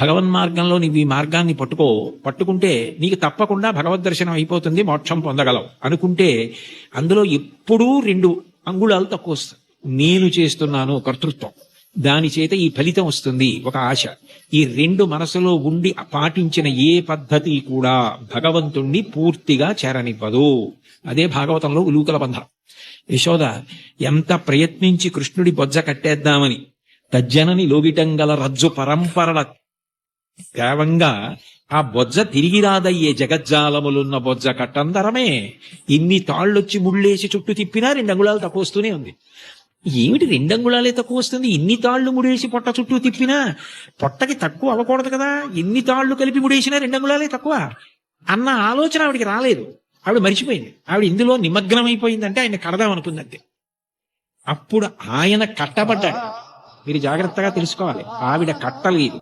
భగవన్ మార్గంలో నీవు ఈ మార్గాన్ని పట్టుకో పట్టుకుంటే నీకు తప్పకుండా భగవద్ దర్శనం అయిపోతుంది మోక్షం పొందగలవు. అనుకుంటే అందులో ఎప్పుడూ రెండు అంగుళాలు తక్కువ వస్తాయి. నేను చేస్తున్నాను కర్తృత్వం. దాని చేత ఈ ఫలితం వస్తుంది ఒక ఆశ. ఈ రెండు మనసులో ఉండి పాటించిన ఏ పద్ధతి కూడా భగవంతుణ్ణి పూర్తిగా చేరనివ్వదు. అదే భాగవతంలో ఉలూకల బంధం. యశోద ఎంత ప్రయత్నించి కృష్ణుడి బొజ్జ కట్టేద్దామని తజ్జనని లోగిటం గల రజ్జు పరంపరల తేవంగా ఆ బొజ్జ తిరిగి రాదయ్యే జగజ్జాలములున్న బొజ్జ కట్టందరమే. ఇన్ని తాళ్ళొచ్చి ముళ్ళేసి చుట్టూ తిప్పినా రెండు అంగుళాలు తక్కువ వస్తూనే ఉంది. ఏమిటి రెండు అంగుళాలే తక్కువ వస్తుంది ఇన్ని తాళ్ళు ముడేసి పొట్ట చుట్టూ తిప్పినా పొట్టకి తక్కువ అవ్వకూడదు కదా? ఎన్ని తాళ్ళు కలిపి ముడేసినా రెండు అంగుళాలే తక్కువ. అన్న ఆలోచన ఆవిడికి రాలేదు. ఆవిడ మర్చిపోయింది. ఆవిడ ఇందులో నిమగ్నమైపోయిందంటే ఆయన కడదాం అనుకుందంతే. అప్పుడు ఆయన కట్టబడ్డాడు. మీరు జాగ్రత్తగా తెలుసుకోవాలి. ఆవిడ కట్టలేదు.